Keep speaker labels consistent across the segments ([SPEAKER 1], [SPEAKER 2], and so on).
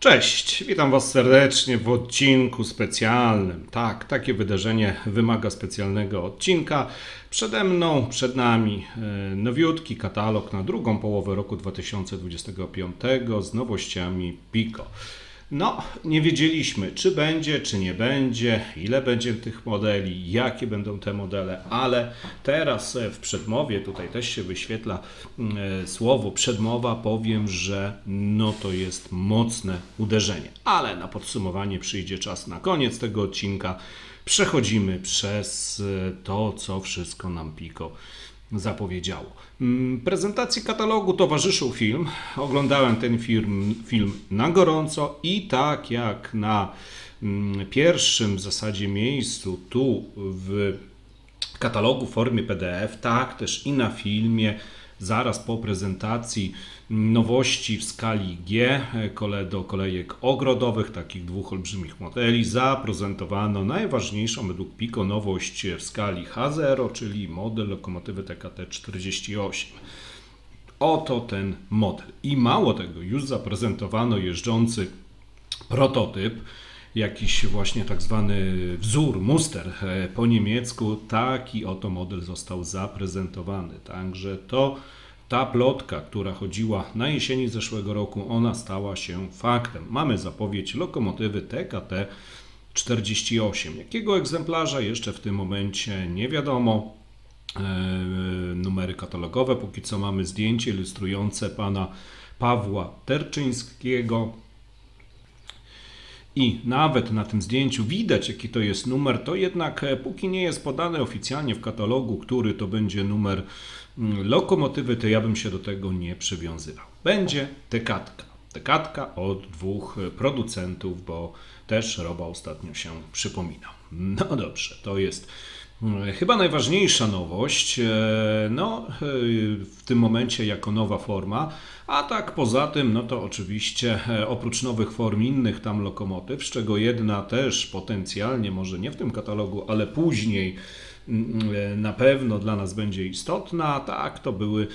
[SPEAKER 1] Cześć, witam Was serdecznie w odcinku specjalnym. Tak, takie wydarzenie wymaga specjalnego odcinka. Przede mną, przed nami e, nowiutki katalog na drugą połowę roku 2025 z nowościami Pico. No, nie wiedzieliśmy, czy będzie, czy nie będzie, ile będzie tych modeli, jakie będą te modele, ale teraz e, w przedmowie, tutaj też się wyświetla mm, e, słowo przedmowa, powiem, że no to jest mocne uderzenie. Ale na podsumowanie przyjdzie czas na koniec tego odcinka. Przechodzimy przez e, to, co wszystko nam Pico zapowiedziało. Mm, Prezentacji katalogu towarzyszył film. Oglądałem ten film, film na gorąco i tak jak na mm, pierwszym w zasadzie miejscu tu w katalogu w formie PDF, tak też i na filmie. Zaraz po prezentacji nowości w skali G kole do kolejek ogrodowych, takich dwóch olbrzymich modeli, zaprezentowano najważniejszą według PICO nowość w skali H0, czyli model lokomotywy TKT-48. Oto ten model. I mało tego, już zaprezentowano jeżdżący prototyp, jakiś właśnie tak zwany wzór, muster e, po niemiecku. Taki oto model został zaprezentowany. Także to ta plotka, która chodziła na jesieni zeszłego roku, ona stała się faktem. Mamy zapowiedź lokomotywy TKT 48. Jakiego egzemplarza jeszcze w tym momencie nie wiadomo. E, numery katalogowe. Póki co mamy zdjęcie ilustrujące pana Pawła Terczyńskiego. I nawet na tym zdjęciu widać, jaki to jest numer, to jednak e, póki nie jest podany oficjalnie w katalogu, który to będzie numer mm, lokomotywy, to ja bym się do tego nie przywiązywał. Będzie tekatka. Tekatka od dwóch e, producentów, bo też Roba ostatnio się przypominał. No dobrze, to jest chyba najważniejsza nowość. e, No, e, w tym momencie jako nowa forma. A tak poza tym, no to oczywiście e, oprócz nowych form innych tam lokomotyw, z czego jedna też potencjalnie, może nie w tym katalogu, ale później mm, e, na pewno dla nas będzie istotna, tak, to były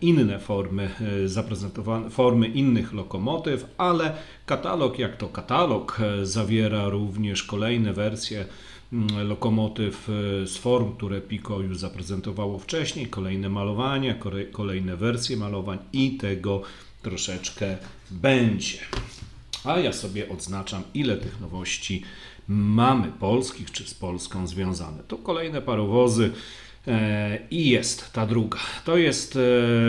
[SPEAKER 1] inne formy zaprezentowane, formy innych lokomotyw, ale katalog jak to katalog zawiera również kolejne wersje mm, lokomotyw e, z form, które Pico już zaprezentowało wcześniej, kolejne malowania, kolejne wersje malowań i tego troszeczkę będzie. A ja sobie odznaczam, ile tych nowości mamy polskich czy z Polską związane. To kolejne parowozy. E, I jest ta druga. To jest e,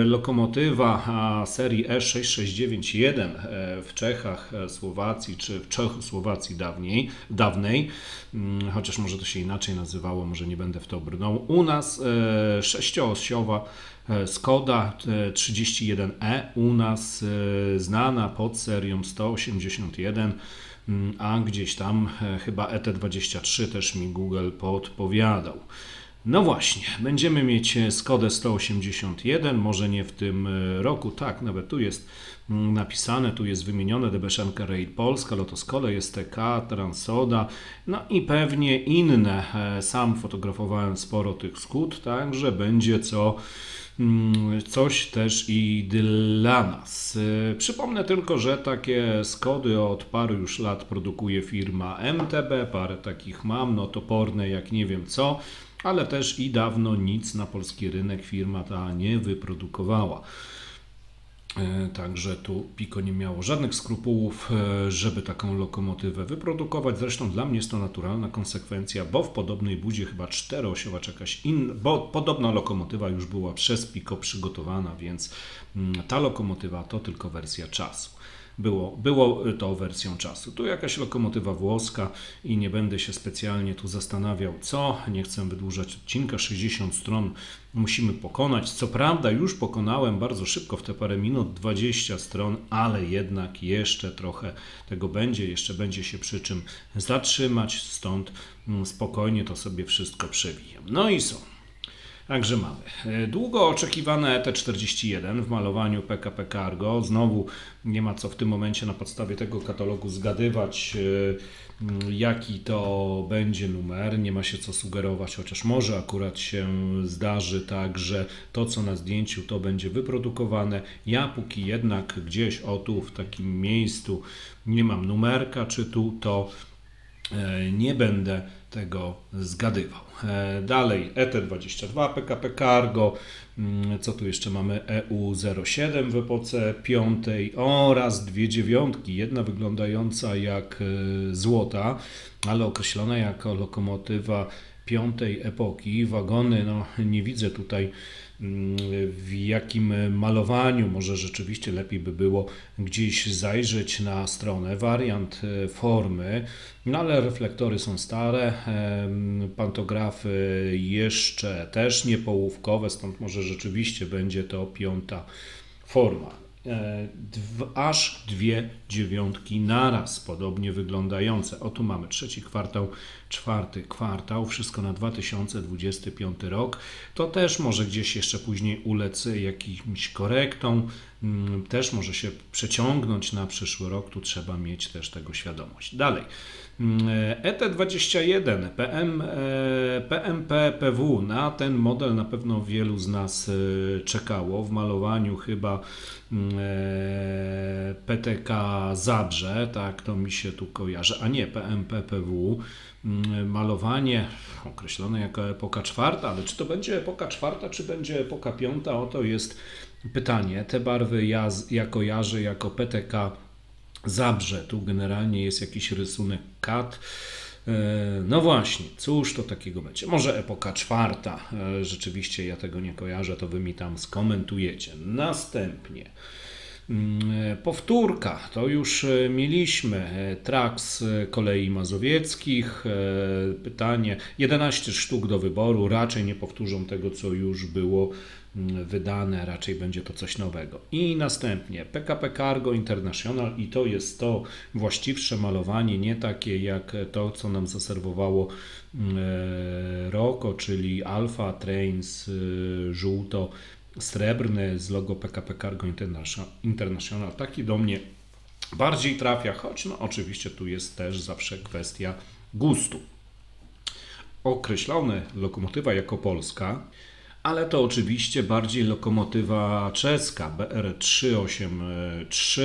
[SPEAKER 1] lokomotywa serii E E6691 e, w Czechach, Słowacji czy w Czechosłowacji dawniej, dawnej, Mm, chociaż może to się inaczej nazywało, może nie będę w to brnął. U nas sześcioosiowa Skoda e, 31E, u nas znana pod serią 181, mm, a gdzieś tam chyba ET23 też mi Google podpowiadał. No właśnie, będziemy mieć e, Skodę 181, może nie w tym e, roku, tak, nawet tu jest mm, napisane, tu jest wymienione Debeszenka Rail Polska, Lotos Kole, jest TK, Transoda, no i pewnie inne. E, Sam fotografowałem sporo tych skut, także będzie co coś też i dla nas. E, Przypomnę tylko, że takie Skody od paru już lat produkuje firma MTB, parę takich mam, no toporne jak nie wiem co, ale też i dawno nic na polski rynek firma ta nie wyprodukowała. E, Także tu Pico nie miało żadnych skrupułów, e, żeby taką lokomotywę wyprodukować. Zresztą dla mnie jest to naturalna konsekwencja, bo w podobnej budzie chyba czteroosiowa jakaś inna, bo podobna lokomotywa już była przez Pico przygotowana, więc mm, ta lokomotywa to tylko wersja czasu. Było, było to wersją czasu. Tu jakaś lokomotywa włoska i nie będę się specjalnie tu zastanawiał, co. Nie chcę wydłużać odcinka. 60 stron musimy pokonać. Co prawda, już pokonałem bardzo szybko w te parę minut 20 stron, ale jednak jeszcze trochę tego będzie. Jeszcze będzie się przy czym zatrzymać, stąd mm, spokojnie to sobie wszystko przewijam. No i są. Także mamy. E, Długo oczekiwane ET41 w malowaniu PKP Cargo. Znowu nie ma co w tym momencie na podstawie tego katalogu zgadywać, e, jaki to będzie numer. Nie ma się co sugerować, chociaż może akurat się zdarzy tak, że to co na zdjęciu to będzie wyprodukowane. Ja póki jednak gdzieś o tu w takim miejscu nie mam numerka czy tu, to E, nie będę tego zgadywał. E, Dalej ET22 PKP Cargo, Mm, co tu jeszcze mamy EU07 w epoce piątej oraz dwie dziewiątki, jedna wyglądająca jak e, złota, ale określona jako lokomotywa piątej epoki. Wagony, no nie widzę tutaj w jakim malowaniu, może rzeczywiście lepiej by było gdzieś zajrzeć na stronę, wariant e, formy, no ale reflektory są stare, em, pantografy jeszcze też niepołówkowe, stąd może rzeczywiście będzie to piąta forma. E, aż dwie dziewiątki naraz, podobnie wyglądające. O tu mamy trzeci kwartał, czwarty kwartał, wszystko na 2025 rok. To też może gdzieś jeszcze później ulec jakimś korektom, mm, też może się przeciągnąć na przyszły rok, tu trzeba mieć też tego świadomość. Dalej. Mm, ET21, PM, e, PMP, PW, na ten model na pewno wielu z nas e, czekało. W malowaniu chyba mm, Zabrze, tak to mi się tu kojarzy, a nie PMP, PW. Mm, Malowanie określone jako epoka czwarta, ale czy to będzie epoka czwarta, czy będzie epoka piąta, oto jest pytanie. Te barwy ja, ja kojarzę jako PTK Zabrze. Tu generalnie jest jakiś rysunek kat. E, No właśnie, cóż to takiego będzie? Może epoka czwarta. E, Rzeczywiście ja tego nie kojarzę, to wy mi tam skomentujecie. Następnie. Mm, e, Powtórka, to już e, mieliśmy. E, Traks kolei mazowieckich. Pytanie, 11 sztuk do wyboru. Raczej nie powtórzą tego, co już było mm, wydane, raczej będzie to coś nowego. I następnie PKP Cargo International i to jest to właściwsze malowanie, nie takie jak to, co nam zaserwowało mm, Roko, czyli Alpha Trains żółto srebrny z logo PKP Cargo International-. Taki do mnie bardziej trafia, choć no oczywiście tu jest też zawsze kwestia gustu określone lokomotywa jako polska, ale to oczywiście bardziej lokomotywa czeska BR383.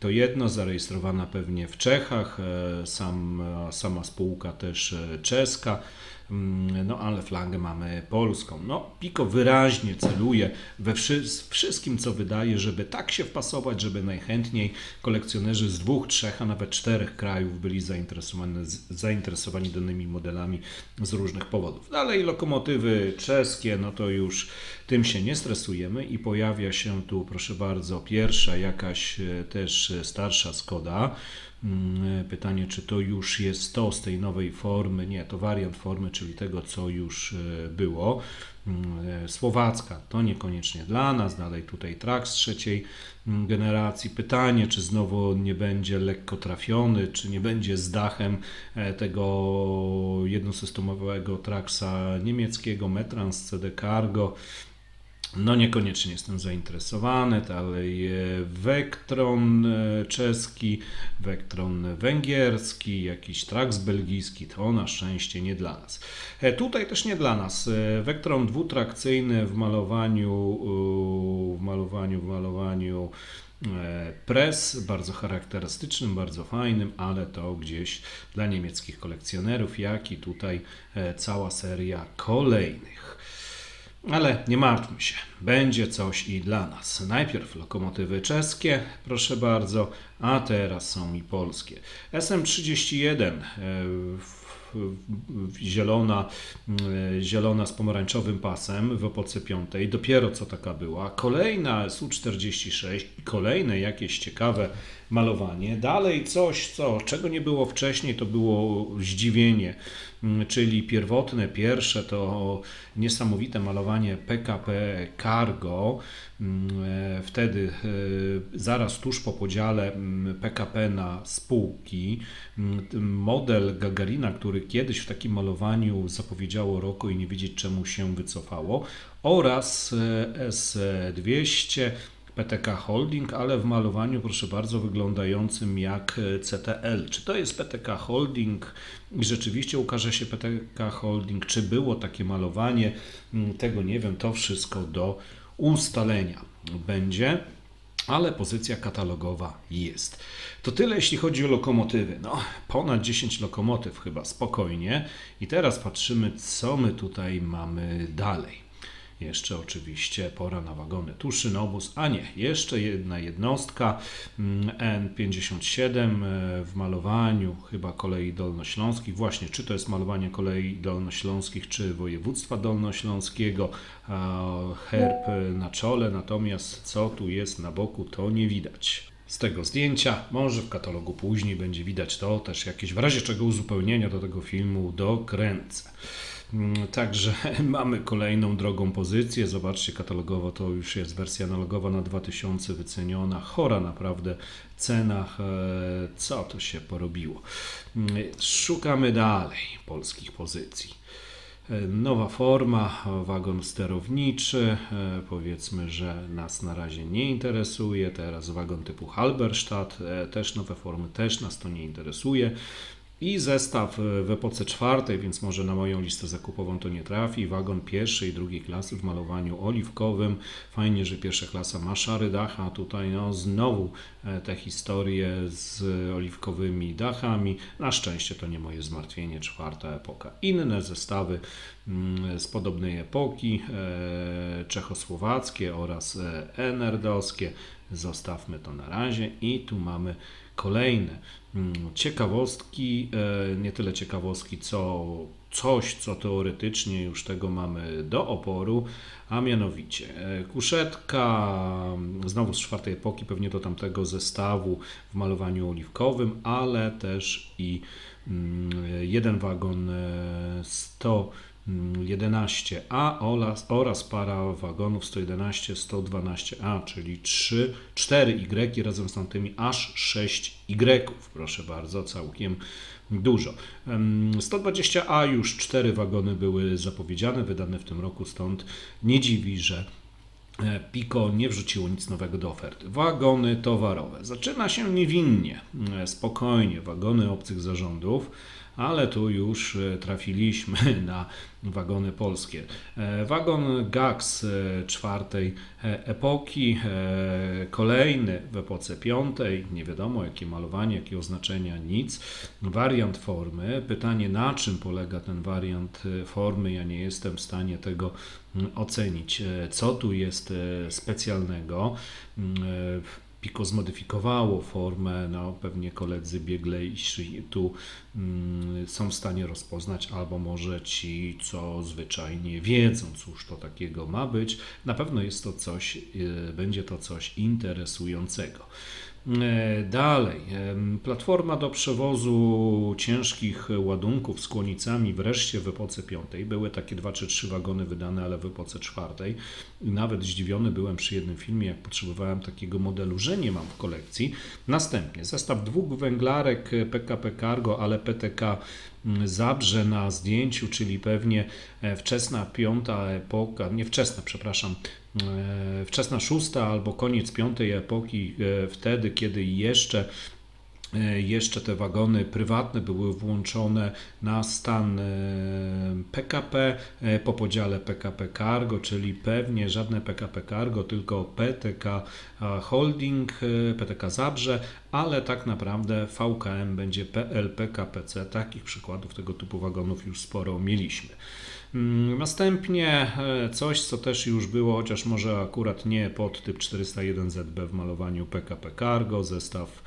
[SPEAKER 1] To jedno zarejestrowana pewnie w Czechach, e, sam, sama spółka też e, czeska. Mm, No ale flagę mamy polską. No, Pico wyraźnie celuje we wszy- wszystkim, co wydaje, żeby tak się wpasować, żeby najchętniej kolekcjonerzy z dwóch, trzech, a nawet czterech krajów byli zainteresowani, zainteresowani danymi modelami z różnych powodów. Dalej lokomotywy czeskie, no to już tym się nie stresujemy i pojawia się tu, proszę bardzo, pierwsza jakaś e, też e, starsza Skoda. Mm, Pytanie, czy to już jest to z tej nowej formy? Nie, to wariant formy, czyli tego, co już e, było. Mm, e, Słowacka to niekoniecznie dla nas. Dalej tutaj Trax trzeciej mm, generacji. Pytanie, czy znowu nie będzie lekko trafiony, czy nie będzie z dachem e, tego jednosystemowego Traxa niemieckiego, Metrans CD Cargo. No niekoniecznie jestem zainteresowany. Dalej e, Vectron e, czeski, Vectron węgierski, jakiś Trax belgijski, to na szczęście nie dla nas. E, Tutaj też nie dla nas. Vectron dwutrakcyjny w malowaniu, w malowaniu, w malowaniu Press, bardzo charakterystycznym, bardzo fajnym, ale to gdzieś dla niemieckich kolekcjonerów, jak i tutaj cała seria kolejnych. Ale nie martwmy się, będzie coś i dla nas. Najpierw lokomotywy czeskie, proszę bardzo, a teraz są i polskie. SM31, e, w- zielona, e, zielona z pomarańczowym pasem w epoce piątej, dopiero co taka była. Kolejna SU46 i kolejne jakieś ciekawe malowanie. Dalej coś, co, czego nie było wcześniej, to było zdziwienie, mm, czyli pierwotne, pierwsze to niesamowite malowanie PKP Cargo. Mm, e, Wtedy e, zaraz tuż po podziale mm, PKP na spółki, mm, model Gagarina, który kiedyś w takim malowaniu zapowiedziało roku i nie wiedzieć czemu się wycofało, oraz e, S200 PTK Holding, ale w malowaniu, proszę bardzo, wyglądającym jak e, CTL. Czy to jest PTK Holding i rzeczywiście ukaże się PTK Holding, czy było takie malowanie, Mm, tego nie wiem, to wszystko do ustalenia będzie. Ale pozycja katalogowa jest. To tyle, jeśli chodzi o lokomotywy. No, ponad 10 lokomotyw chyba, spokojnie. I teraz patrzymy, co my tutaj mamy dalej. Jeszcze oczywiście pora na wagony Tuszynobus, a nie, jeszcze jedna jednostka mm, N57 e, w malowaniu chyba kolei dolnośląskich. Właśnie, czy to jest malowanie kolei dolnośląskich, czy województwa dolnośląskiego, herb na czole, natomiast co tu jest na boku, to nie widać. Z tego zdjęcia, może w katalogu później będzie widać to, też jakieś w razie czego uzupełnienia do tego filmu dokręcę. Mm, Także mamy kolejną drogą pozycję. Zobaczcie, katalogowo to już jest wersja analogowa na 2000 wyceniona. Chora naprawdę cenach. E, Co to się porobiło? Mm, Szukamy dalej polskich pozycji. E, Nowa forma, wagon sterowniczy, e, powiedzmy, że nas na razie nie interesuje. Teraz wagon typu Halberstadt, też nowe formy, też nas to nie interesuje. I zestaw e, w epoce czwartej, więc może na moją listę zakupową to nie trafi. Wagon pierwszej i drugiej klasy w malowaniu oliwkowym. Fajnie, że pierwsza klasa ma szary dach, a tutaj no, znowu e, te historie z oliwkowymi dachami. Na szczęście to nie moje zmartwienie, czwarta epoka. Inne zestawy mm, z podobnej epoki, e, czechosłowackie oraz enerdowskie. Zostawmy to na razie i tu mamy kolejne mm, ciekawostki, e, nie tyle ciekawostki, co coś, co teoretycznie już tego mamy do oporu, a mianowicie e, kuszetka, mm, znowu z czwartej epoki, pewnie do tamtego zestawu w malowaniu oliwkowym, ale też i mm, jeden wagon e, 100 11A oraz, oraz para wagonów 111, 112A, czyli 3, 4 Y razem z tamtymi aż 6 Y, proszę bardzo, całkiem dużo. Em, 120A już 4 wagony były zapowiedziane, wydane w tym roku, stąd nie dziwi, że e, Pico nie wrzuciło nic nowego do oferty. Wagony towarowe. Zaczyna się niewinnie, e, spokojnie, wagony obcych zarządów, ale tu już e, trafiliśmy na wagony polskie. E, Wagon GAX e, czwartej epoki, kolejny w epoce piątej, nie wiadomo jakie malowanie, jakie oznaczenia, nic. Wariant formy. Pytanie na czym polega ten wariant formy, ja nie jestem w stanie tego mm, ocenić, co tu jest specjalnego. Pico zmodyfikowało formę, no pewnie koledzy bieglejsi tu mm, są w stanie rozpoznać, albo może ci, co zwyczajnie wiedzą, cóż to takiego ma być. Na pewno jest to coś, y, będzie to coś interesującego. E, Dalej, platforma do przewozu ciężkich ładunków z kłonicami wreszcie w epoce piątej. Były takie dwa czy trzy wagony wydane, ale w epoce czwartej. Nawet zdziwiony byłem przy jednym filmie, jak potrzebowałem takiego modelu, że nie mam w kolekcji. Następnie zestaw dwóch węglarek PKP Cargo, ale PTK Zabrze na zdjęciu, czyli pewnie e, wczesna piąta epoka, nie wczesna, przepraszam, wczesna szósta albo koniec piątej epoki, e, wtedy, kiedy jeszcze e, jeszcze te wagony prywatne były włączone na stan e, PKP e, po podziale PKP Cargo, czyli pewnie żadne PKP Cargo, tylko PTK Holding, e, PTK Zabrze, ale tak naprawdę VKM będzie PLPKPC. Takich przykładów tego typu wagonów już sporo mieliśmy. Mm, Następnie e, coś, co też już było, chociaż może akurat nie pod typ 401ZB w malowaniu PKP Cargo, zestaw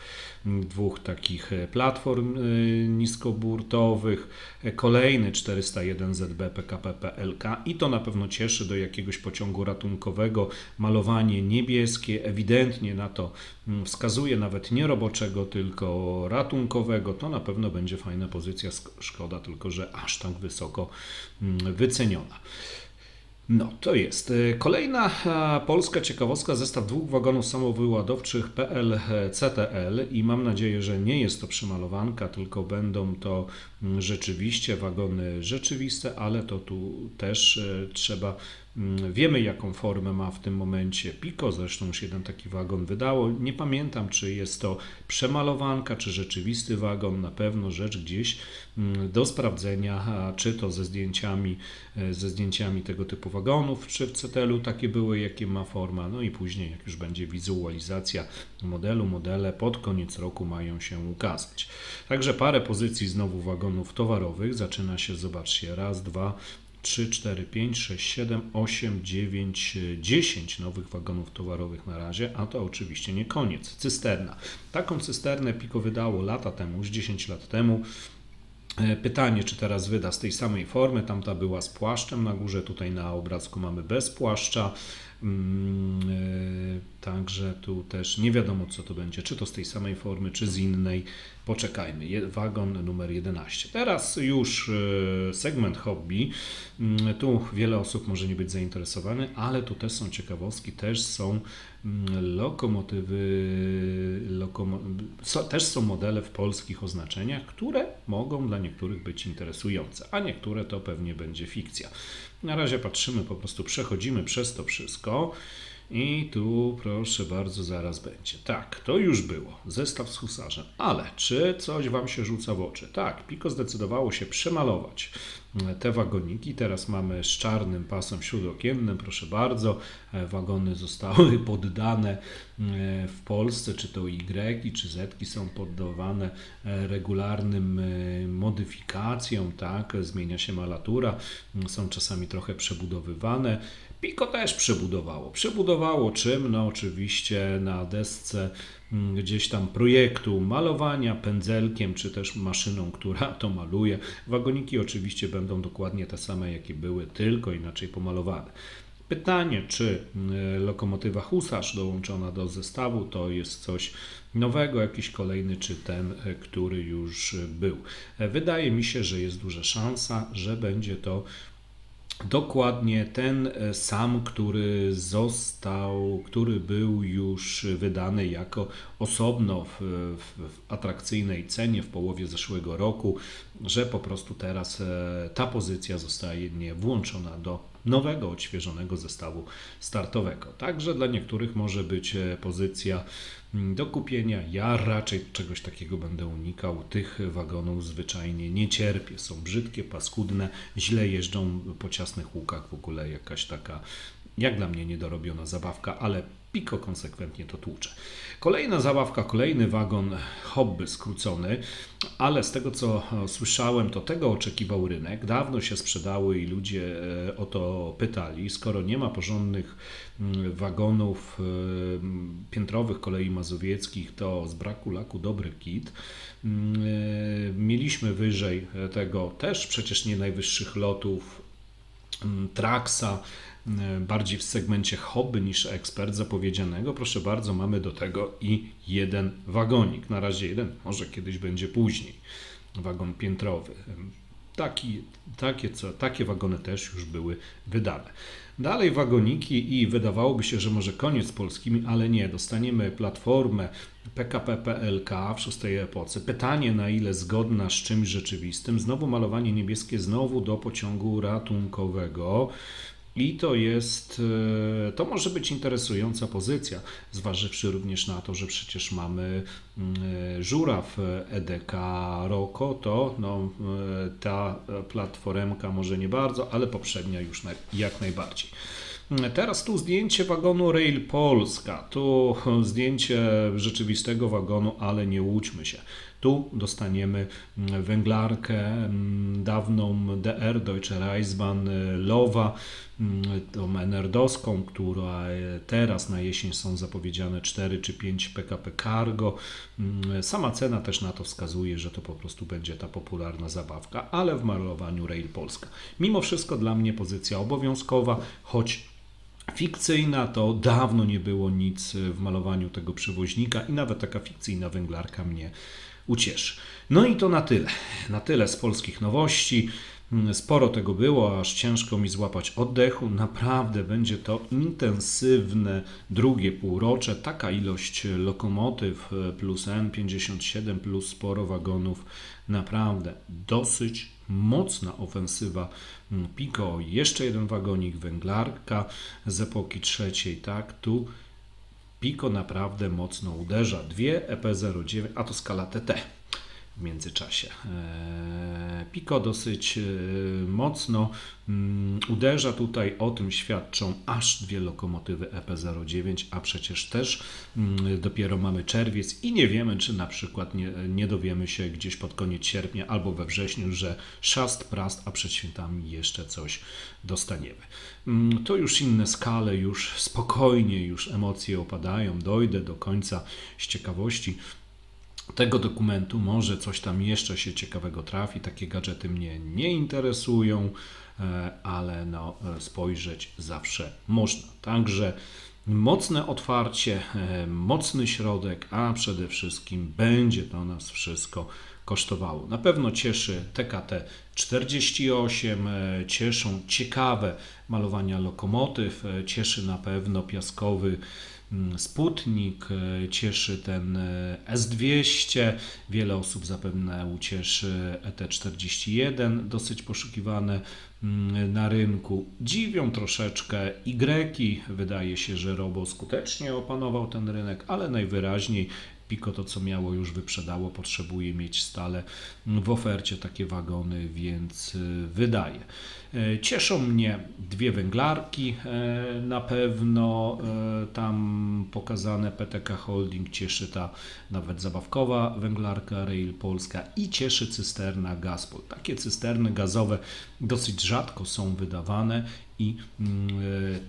[SPEAKER 1] mm, dwóch takich e, platform e, niskoburtowych, kolejny 401 ZB PKP PLK i to na pewno cieszy do jakiegoś pociągu ratunkowego. Malowanie niebieskie ewidentnie na to mm, wskazuje, nawet nie roboczego, tylko ratunkowego. To na pewno będzie fajna pozycja. Szkoda tylko, że aż tak wysoko mm, wyceniona. No, to jest. E, Kolejna e, polska ciekawostka, zestaw dwóch wagonów samowyładowczych PL CTL i mam nadzieję, że nie jest to przymalowanka, tylko będą to rzeczywiście wagony rzeczywiste, ale to tu też e, trzeba, mm, wiemy jaką formę ma w tym momencie Pico, zresztą już jeden taki wagon wydało. Nie pamiętam, czy jest to przemalowanka, czy rzeczywisty wagon, na pewno rzecz gdzieś mm, do sprawdzenia, czy to ze zdjęciami, e, ze zdjęciami tego typu wagonów, czy w CTL-u takie były, jakie ma forma, no i później jak już będzie wizualizacja modelu, modele pod koniec roku mają się ukazać. Także parę pozycji znowu wagonów towarowych, zaczyna się, zobaczcie, raz, dwa, 3, 4, 5, 6, 7, 8, 9, 10 nowych wagonów towarowych na razie, a to oczywiście nie koniec. Cysterna. Taką cysternę Pico wydało lata temu, już 10 lat temu. E, Pytanie, czy teraz wyda z tej samej formy. Tamta była z płaszczem na górze, tutaj na obrazku mamy bez płaszcza. Mm, e, Także tu też nie wiadomo, co to będzie, czy to z tej samej formy, czy z innej. Poczekajmy. Wagon numer 11. Teraz już e, segment hobby. Mm, Tu wiele osób może nie być zainteresowanych, ale tu też są ciekawostki, też są lokomotywy, lokomo... so, też są modele w polskich oznaczeniach, które mogą dla niektórych być interesujące, a niektóre to pewnie będzie fikcja. Na razie patrzymy, po prostu przechodzimy przez to wszystko. I tu proszę bardzo, zaraz będzie. Tak, to już było. Zestaw z husarzem. Ale czy coś Wam się rzuca w oczy? Tak, Pico zdecydowało się przemalować te wagoniki. Teraz mamy z czarnym pasem śródokiennym, proszę bardzo. E, Wagony zostały poddane e, w Polsce, czy to Y, czy Z są poddawane e, regularnym modyfikacjom, tak? Zmienia się malatura, są czasami trochę przebudowywane. Pico też przebudowało. Przebudowało czym? No oczywiście na desce mm, gdzieś tam projektu malowania pędzelkiem, czy też maszyną, która to maluje. Wagoniki oczywiście będą dokładnie te same, jakie były, tylko inaczej pomalowane. Pytanie, czy y, lokomotywa Husarz dołączona do zestawu to jest coś nowego, jakiś kolejny, czy ten, y, który już y, był. E, Wydaje mi się, że jest duża szansa, że będzie to Dokładnie ten e, sam, który został, który był już wydany jako osobno w, w, w atrakcyjnej cenie w połowie zeszłego roku, że po prostu teraz e, ta pozycja zostaje włączona do nowego, odświeżonego zestawu startowego. Także dla niektórych może być e, pozycja do kupienia. Ja raczej czegoś takiego będę unikał. Tych wagonów zwyczajnie nie cierpię. Są brzydkie, paskudne, źle jeżdżą po ciasnych łukach. W ogóle jakaś taka, jak dla mnie, niedorobiona zabawka, ale Pico konsekwentnie to tłucze. Kolejna zabawka, kolejny wagon hobby skrócony, ale z tego co e, słyszałem, to tego oczekiwał rynek. Dawno się sprzedały i ludzie e, o to pytali. Skoro nie ma porządnych mm, wagonów e, piętrowych kolei mazowieckich, to z braku laku dobry kit. Mm, Mieliśmy wyżej tego też przecież nie najwyższych lotów mm, Traxa, bardziej w segmencie hobby niż ekspert zapowiedzianego. Proszę bardzo, mamy do tego i jeden wagonik. Na razie jeden, może kiedyś będzie później. Wagon piętrowy. Taki, takie, takie wagony też już były wydane. Dalej wagoniki i wydawałoby się, że może koniec polskimi, ale nie. Dostaniemy platformę PKP PLK w szóstej epoce. Pytanie na ile zgodna z czymś rzeczywistym. Znowu malowanie niebieskie, znowu do pociągu ratunkowego. I to jest, e, to może być interesująca pozycja, zważywszy również na to, że przecież mamy mm, e, żuraw EDK Roko, to no, e, ta platformka może nie bardzo, ale poprzednia już jak najbardziej. Teraz tu zdjęcie wagonu Rail Polska. Tu zdjęcie rzeczywistego wagonu, ale nie łudźmy się. Tu dostaniemy mm, węglarkę mm, dawną DR Deutsche Reichsbahn e, Lowa, mm, tą enerdowską, która e, teraz na jesień są zapowiedziane 4 czy 5 PKP Cargo. Sama cena też na to wskazuje, że to po prostu będzie ta popularna zabawka, ale w malowaniu Rail Polska. Mimo wszystko dla mnie pozycja obowiązkowa, choć fikcyjna, to dawno nie było nic w malowaniu tego przewoźnika i nawet taka fikcyjna węglarka mnie ucieszy. No i to na tyle. Na tyle z polskich nowości. Mm, Sporo tego było, aż ciężko mi złapać oddechu. Naprawdę będzie to intensywne drugie półrocze. Taka ilość lokomotyw e, plus N57 plus sporo wagonów. Naprawdę dosyć mocna ofensywa mm, Pico. Jeszcze jeden wagonik węglarka z epoki trzeciej. Tak, tu Pico naprawdę mocno uderza. Dwie EP09, a to skala TT w międzyczasie. Eee, Pico dosyć e, mocno mm, uderza tutaj, o tym świadczą aż dwie lokomotywy EP09, a przecież też mm, dopiero mamy czerwiec i nie wiemy, czy na przykład nie, nie dowiemy się gdzieś pod koniec sierpnia albo we wrześniu, że szast prast, a przed świętami jeszcze coś dostaniemy. Mm, To już inne skale, już spokojnie, już emocje opadają, dojdę do końca z ciekawości tego dokumentu. Może coś tam jeszcze się ciekawego trafi. Takie gadżety mnie nie interesują, e, ale no, e, spojrzeć zawsze można. Także mocne otwarcie, e, mocny środek, a przede wszystkim będzie to nas wszystko kosztowało. Na pewno cieszy TKT 48, e, cieszą ciekawe malowania lokomotyw, cieszy na pewno piaskowy Sputnik, e, cieszy ten e, S200, wiele osób zapewne ucieszy ET41, dosyć poszukiwane mm, na rynku. Dziwią troszeczkę Y, wydaje się, że Robo skutecznie opanował ten rynek, ale najwyraźniej Pico to, co miało, już wyprzedało, potrzebuje mieć stale w ofercie takie wagony, więc y, wydaje. E, Cieszą mnie dwie węglarki, e, na pewno e, tam pokazane PTK Holding, cieszy ta nawet zabawkowa węglarka Rail Polska i cieszy cysterna Gazpol. Takie cysterny gazowe dosyć rzadko są wydawane i mm,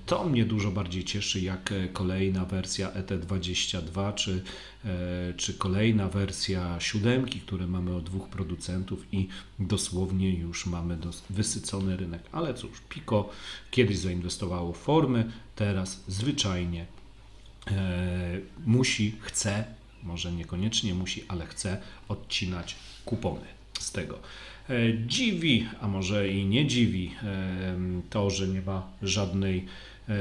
[SPEAKER 1] to mnie dużo bardziej cieszy jak kolejna wersja ET22 czy, czy kolejna wersja siódemki, które mamy od dwóch producentów i dosłownie już mamy wysycony rynek. Ale cóż, Pico kiedyś zainwestowało w formy, teraz zwyczajnie e, musi, chce, może niekoniecznie musi, ale chce odcinać kupony z tego. E, Dziwi, a może i nie dziwi em, to, że nie ma żadnej, e,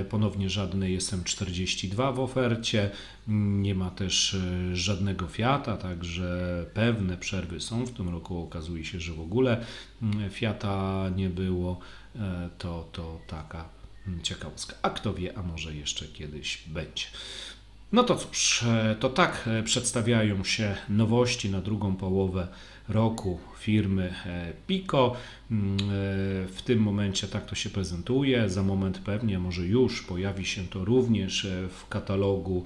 [SPEAKER 1] ponownie żadnej SM42 w ofercie, nie ma też e, żadnego Fiata, także pewne przerwy są. W tym roku okazuje się, że w ogóle mm, Fiata nie było. E, To, to taka mm, ciekawostka. A kto wie, a może jeszcze kiedyś będzie. No to cóż, e, to tak e, przedstawiają się nowości na drugą połowę roku firmy e, Pico. Mm, e, W tym momencie tak to się prezentuje. Za moment pewnie, może już pojawi się to również e, w katalogu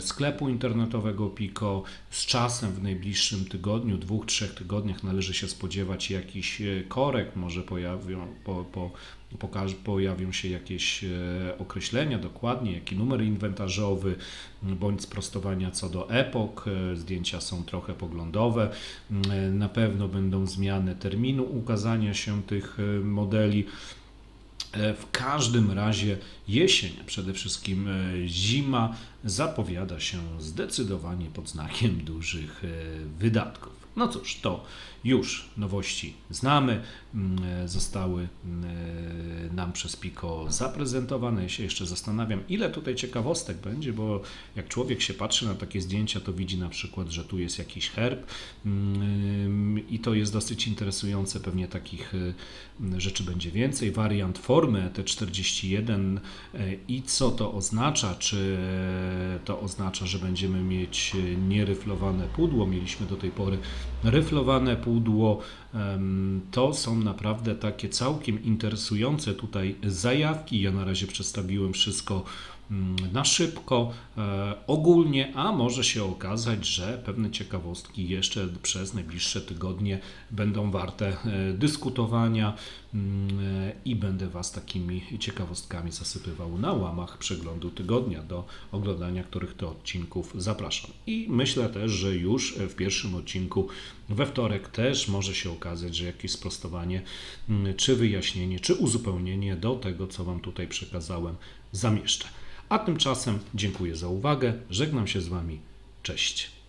[SPEAKER 1] sklepu internetowego Pico. Z czasem w najbliższym tygodniu, dwóch, trzech tygodniach należy się spodziewać jakiś korekt, może pojawią, po, po, pokaż, pojawią się jakieś e, określenia dokładnie, jaki numer inwentarzowy, bądź sprostowania co do epok. E, Zdjęcia są trochę poglądowe. E, Na pewno będą zmiany terminu ukazania się tych modeli. W każdym razie jesień, przede wszystkim zima, zapowiada się zdecydowanie pod znakiem dużych wydatków. No cóż, to już nowości znamy, mm, e, zostały mm, e, nam przez Pico zaprezentowane. Ja się jeszcze zastanawiam, ile tutaj ciekawostek będzie, bo jak człowiek się patrzy na takie zdjęcia, to widzi na przykład, że tu jest jakiś herb mm, i to jest dosyć interesujące. Pewnie takich e, rzeczy będzie więcej. Wariant formy T41 e, i co to oznacza? Czy to oznacza, że będziemy mieć nieryflowane pudło? Mieliśmy do tej pory ryflowane pudło, Em, To są naprawdę takie całkiem interesujące tutaj zajawki. Ja na razie przedstawiłem wszystko na szybko, e, ogólnie, a może się okazać, że pewne ciekawostki jeszcze przez najbliższe tygodnie będą warte e, dyskutowania mm, e, i będę Was takimi ciekawostkami zasypywał na łamach przeglądu tygodnia, do oglądania których to odcinków zapraszam. I myślę też, że już w pierwszym odcinku we wtorek też może się okazać, że jakieś sprostowanie, mm, czy wyjaśnienie, czy uzupełnienie do tego, co Wam tutaj przekazałem, zamieszczę. A tymczasem dziękuję za uwagę, żegnam się z Wami, cześć.